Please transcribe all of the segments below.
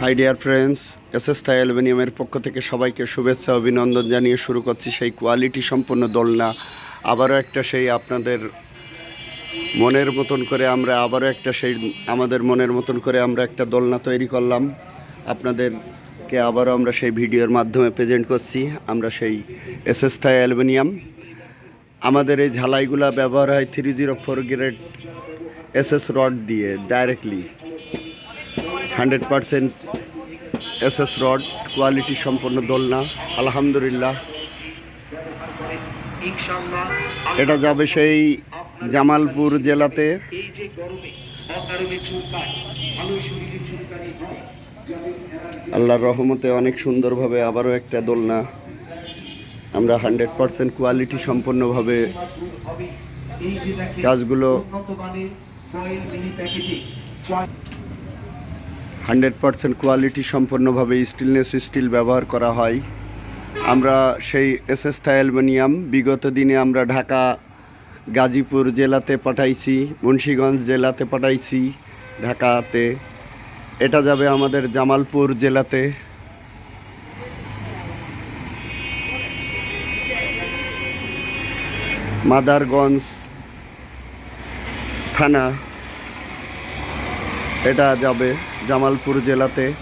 Hi dear friends S S Thai অ্যালবেনিয়ামের পক্ষ থেকে সবাইকে শুভেচ্ছা, অভিনন্দন জানিয়ে শুরু করছি সেই কোয়ালিটি সম্পন্ন দোলনা। আবারও একটা সেই আপনাদের মনের মতন করে আমরা আবারও একটা সেই আমাদের মনের মতন করে আমরা একটা দোলনা তৈরি করলাম। আপনাদেরকে আবারও আমরা সেই ভিডিওর মাধ্যমে প্রেজেন্ট করছি। আমরা সেই এস এস থাই অ্যালবেনিয়াম আমাদের এই ঝালাইগুলা ব্যবহার হয় three zero four grade S S rod দিয়ে directly hundred percent S S rod, quality সম্পন্ন দোলনা, আলহামদুলিল্লাহ। এটা যাবে সেই জামালপুর জেলাতে। আল্লাহর রহমতে অনেক সুন্দরভাবে আবারও একটা দোলনা। আমরা হান্ড্রেড পারসেন্ট কোয়ালিটি সম্পন্নভাবে কাজগুলো হান্ড্রেড পারসেন্ট কোয়ালিটি সম্পন্নভাবে স্টিলনেস স্টিল ব্যবহার করা হয়। আমরা সেই এস এস অ্যালুমিনিয়াম বিগত দিনে আমরা ঢাকা, গাজীপুর জেলাতে পাঠাইছি, মুন্সীগঞ্জ জেলাতে পাঠাইছি ঢাকাতে। এটা যাবে আমাদের জামালপুর জেলাতে। মাদারগঞ্জ থানা, এটা যাবে। জামালপুর জেলাতে।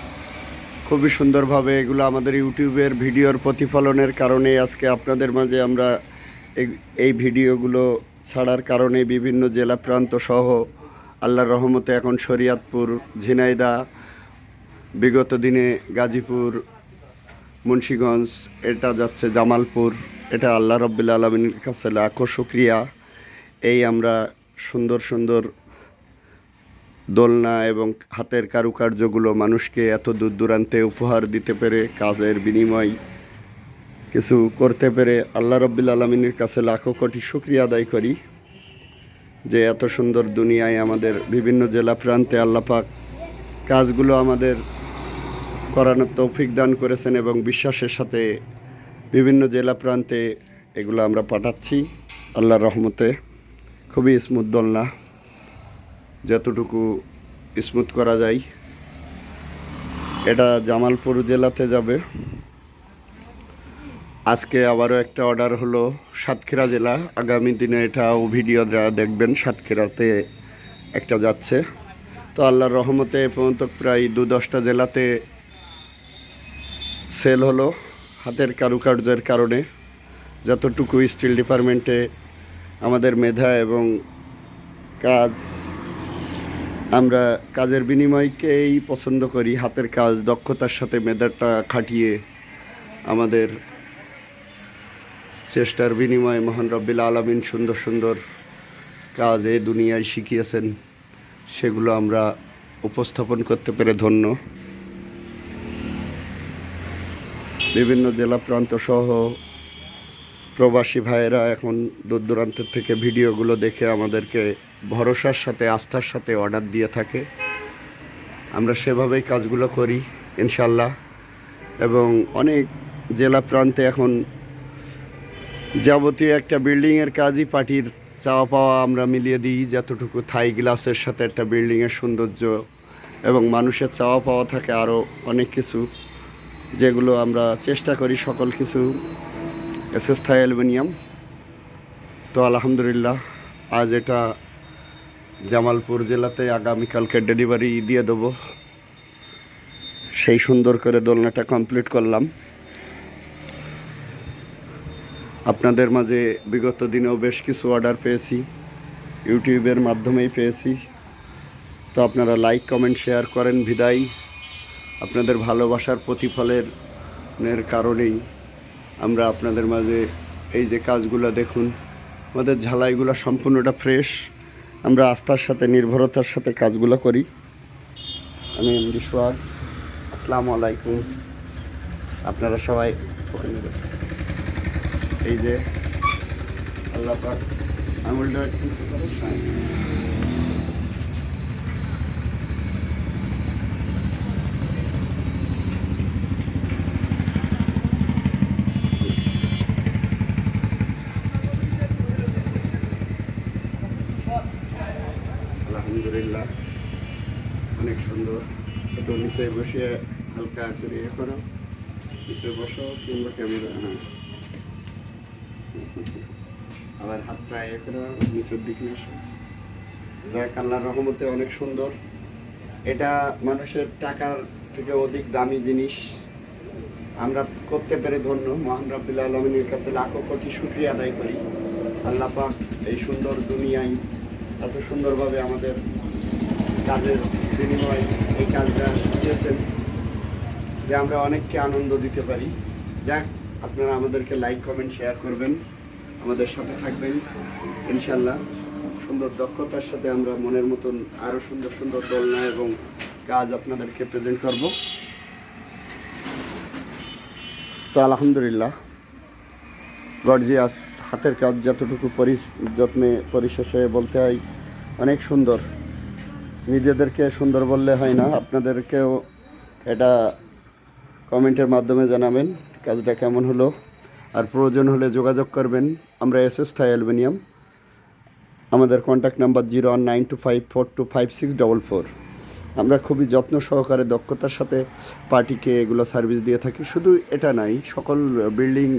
খুবই সুন্দরভাবে এগুলো আমাদের ইউটিউবের ভিডিওর প্রতিফলনের কারণে আজকে আপনাদের মাঝে আমরা এই- ভিডিওগুলো ছাড়ার কারণে বিভিন্ন জেলা প্রান্ত সহ আল্লাহর রহমতে এখন শরিয়াতপুর, ঝিনাইদা, বিগত দিনে গাজীপুর, মুন্সীগঞ্জ, এটা যাচ্ছে জামালপুর, এটা আল্লাহ রব্বুল আলমিনের কাছে লাখো শুক্রিয়া। এই আমরা সুন্দর সুন্দর দোলনা এবং হাতের কারুকার্যগুলো মানুষকে এত দূর দূরান্তে উপহার দিতে পেরে, কাজের বিনিময় কিছু করতে পেরে আল্লাহ রব্বুল আলমিনের কাছে লাখো কোটি শুক্রিয়া আদায় করি যে এত সুন্দর দুনিয়ায় আমাদের বিভিন্ন জেলা প্রান্তে আল্লাপাক কাজগুলো আমাদের করানোর তৌফিক দান করেছেন এবং বিশ্বাসের সাথে বিভিন্ন জেলা প্রান্তে এগুলো আমরা পাঠাচ্ছি। আল্লাহর রহমতে খুবই স্মুথ দোলনা। যতটুকু স্মুথ করা যায়। এটা জামালপুর জেলাতে যাবে। আজকে আবারও একটা অর্ডার হলো সাতক্ষীরা জেলা। আগামী দিনে এটাও ভিডিও দেখবেন, সাতক্ষীরাতে একটা যাচ্ছে। তো আল্লাহর রহমতে এ পর্যন্ত প্রায় দু দশটা জেলাতে সেল হলো হাতের কারুকার্যের কারণে। যতটুকু স্টিল ডিপার্টমেন্টে আমাদের মেধা এবং কাজ আমরা কাজের বিনিময়কেই পছন্দ করি, হাতের কাজ, দক্ষতার সাথে মেধাটা খাটিয়ে আমাদের চেষ্টার বিনিময়ে মহান রব্বিল আলমিন সুন্দর সুন্দর কাজ এই দুনিয়ায় শিখিয়েছেন, সেগুলো আমরা উপস্থাপন করতে পেরে ধন্য। বিভিন্ন জেলা প্রান্ত সহ প্রবাসী ভাইয়েরা এখন দূর দূরান্তের থেকে ভিডিওগুলো দেখে আমাদেরকে ভরসার সাথে, আস্থার সাথে অর্ডার দিয়ে থাকে। আমরা সেভাবেই কাজগুলো করি ইনশাল্লাহ এবং অনেক জেলা প্রান্তে এখন যাবতীয় একটা বিল্ডিংয়ের কাজই পার্টির চাওয়া পাওয়া আমরা মিলিয়ে দিই, যতটুকু থাই গ্লাসের সাথে একটা বিল্ডিংয়ের সৌন্দর্য এবং মানুষের চাওয়া পাওয়া থাকে আরও অনেক কিছু, যেগুলো আমরা চেষ্টা করি সকল কিছু। S S Thai aluminium. তো আলহামদুলিল্লাহ, আজ এটা জামালপুর জেলাতে আগামীকালকে ডেলিভারি দিয়ে দেবো। সেই সুন্দর করে দোলনাটা কমপ্লিট করলাম। আপনাদের মাঝে বিগত দিনেও বেশ কিছু অর্ডার পেয়েছি, ইউটিউবের মাধ্যমেই পেয়েছি। তো আপনারা লাইক, কমেন্ট, শেয়ার করেন বিদায়। আপনাদের ভালোবাসার প্রতিফলের নের কারণেই আমরা আপনাদের মাঝে এই যে কাজগুলো দেখুন, আমাদের ঝালাইগুলো সম্পূর্ণটা ফ্রেশ। আমরা আস্থার সাথে, নির্ভরতার সাথে কাজগুলো করি। আমি এমডি সোহাগ। আসসালামু আলাইকুম। আপনারা সবাই ওখানে এই যে আল্লাহ আঙুলটা নিচে হালকা করে ইয়ে করো। নিচে বসো, কিংবা ক্যামেরা হ্যাঁ। আবার হাতটা ইয়ে করো, নিচের দিকে আসো। রহমতে অনেক সুন্দর। এটা মানুষের টাকার থেকে অধিক দামি জিনিস। আমরা করতে পেরে ধন্য। মহান রব্বুল আলমিনের কাছে লাখো কোটি শুক্রিয়া আদায় করি। আল্লাহ পাক এই সুন্দর দুনিয়ায় এত সুন্দরভাবে আমাদের কাজের বিনিময় এই কাজটা শিখিয়েছেন যে আমরা অনেককে আনন্দ দিতে পারি। যাক, আপনারা আমাদেরকে লাইক কমেন্ট শেয়ার করবেন। আমাদের সাথে থাকবেন ইনশাল্লাহ সুন্দর দক্ষতার সাথে আমরা মনের মতন আরও সুন্দর সুন্দর দোলনা এবং কাজ আপনাদেরকে প্রেজেন্ট করব। তো আলহামদুলিল্লাহ, গর্জিয়াস হাতের কাজ যতটুকু পরি যত্নে পরিশেষে বলতে হয়, অনেক সুন্দর। নিজেদেরকে সুন্দর বললে হয় না। আপনাদেরকেও এটা কমেন্টের মাধ্যমে জানাবেন, কাজটা কেমন হলো। আর প্রয়োজন হলে যোগাযোগ করবেন। আমরা এস এস থাই অ্যালবেনিয়াম আমাদের contact number zero one nine two five four two five six double four. আমরা খুবই যত্ন সহকারে দক্ষতার সাথে পার্টিকে এগুলো সার্ভিস দিয়ে থাকি। শুধু এটা নাই, সকল বিল্ডিং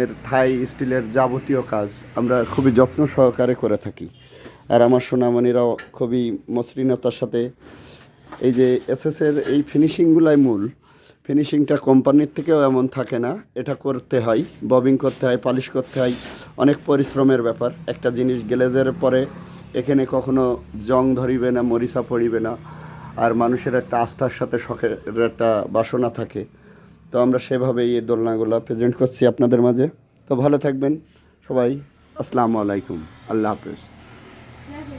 এর থাই, স্টিলের যাবতীয় কাজ আমরা খুবই যত্ন সহকারে করে থাকি। আর আমার সোনামণিরাও খুবই মসৃণতার সাথে এই যে এসএসের এই ফিনিশিংগুলাই মূল ফিনিশিংটা কোম্পানির থেকেও এমন থাকে না। এটা করতে হয় ববিং করতে হয় পালিশ করতে হয়, অনেক পরিশ্রমের ব্যাপার। একটা জিনিস গ্লেজের পরে এখানে কখনো জং ধরিবে না, মরিচা পড়িবে না, আর মানুষের একটা আস্থার সাথে শখের একটা বাসনা থাকে। তো আমরা সেভাবেই এই দোলনাগুলো প্রেজেন্ট করছি আপনাদের মাঝে। তো ভালো থাকবেন, সবাই। আসসালামু আলাইকুম। আল্লাহ হাফেজ। Gracias.